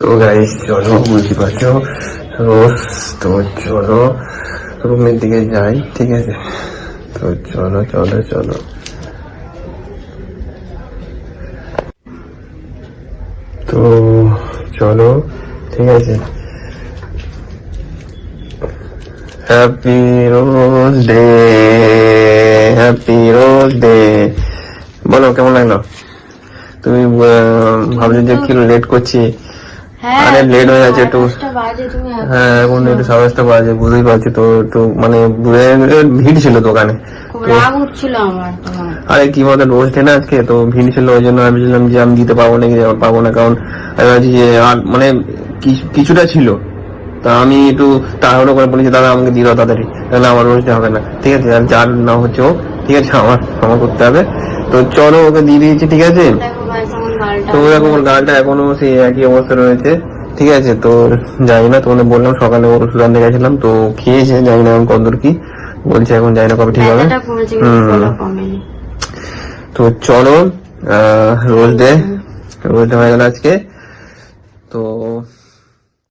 তো গাইস চলো বুঝতে পারছ? রোজ তো চলো রুমের দিকে যাই ঠিক আছে? তো চলো চলো চলো। তো চলো ঠিক আছে? Happy rose day happy rose day বলো কেমন লাগল? তুমি ভাবলে যে কি লেট করছি? আরে late হয়ে যাচ্ছে একটু। পাঁচটা বাজে তুমি এখন- হ্যাঁ এখন একটু সাড়ে দশটা বাজে বুঝতেই পারছি তো একটু মানে ভিড় ছিল দোকানে। খুব রাগ উঠছিল আমার তোমার। আরে কি বলতো রোজ না আজকে তো ভিড় ছিল ওই জন্য আমি ভাবছিলাম যে আমি দিতে পারব না পাবো না কারণ আমি ভাবছি যে আর মানে কিছুটা ছিল। তা আমি একটু তাড়াহুড়ো করে বলেছি দাদা আমাকে দিয়ে দাও তাড়াতাড়ি তাহলে আমার রোজ ডে হবে না। ঠিক আছে আর যার না হচ্ছে ও ঠিক আছে আমার আমার করতে হবে। তো চলো ওকে দিয়ে দিয়েছি ঠিক আছে দেখো ভাই আমার গালটা তো এরকম ওর গালটা এখনও সেই একই অবস্থা রয়েছে। ঠিক আছে তো জানি না তোমাদের বললাম সকালে ওর ওষুধ আনতে গেছিলাম তো খেয়েছে জানি না এখন কতদূর কি। বলছে এখন জানি না কবে ঠিক হবে। তো চলো রোজ ডে রোজ ডে হয়ে গেল আজকে। তো